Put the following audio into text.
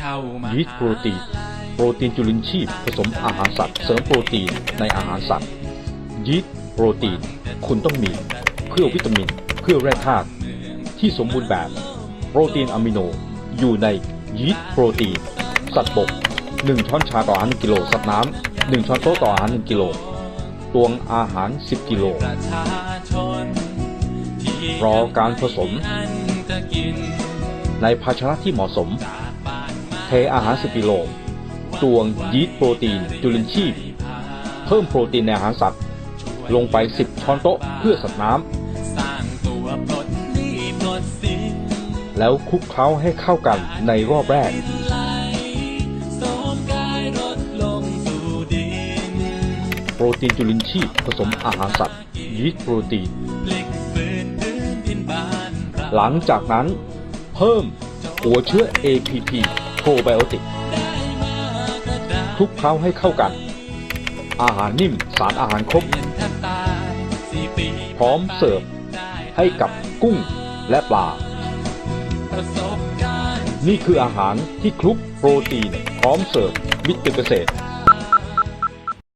เข้ามายีสต์โปรตีน โปรตีนจุลินทรีย์ผสมอาหารสัตว์ เสริมโปรตีนในอาหารสัตว์ ยีสต์โปรตีน คุณต้องมี เพื่อวิตามิน เพื่อแร่ธาตุที่สมบูรณ์แบบ โปรตีนอะมิโน อยู่ในยีสต์โปรตีน สัตว์บก 1 ช้อนชาต่ออาหาร1กิโล สัตว์น้ำ1ช้อนโต๊ะต่ออาหาร1กิโล ตวงอาหาร 10 กิโลประชาชนที่รอการผสมอันจะกินในภาชนะที่เหมาะสม ทอาหาร10กิโลมตวงยีสต์โปรตีนจุลินทรีย์เพิ่มโปรตีนในอาหารสัตว์ ลงไป 10 ช้อนโต๊ะเพื่อสัตว์น้ำแล้วคลุกเคล้าให้เข้ากันในรอบแรก โปรตีนจุลินทรีย์ผสมอาหารสัตว์ ยีสต์โปรตีน หลังจากนั้นเพิ่มหัวเชื้อ APP โปรไบโอติกคลุกเคล้าให้เข้ากัน อาหารนิ่มสารอาหารครบ พร้อมเสิร์ฟให้กับกุ้งและปลา นี่คืออาหารที่คลุกโปรตีนพร้อมเสิร์ฟมิตรเกษตร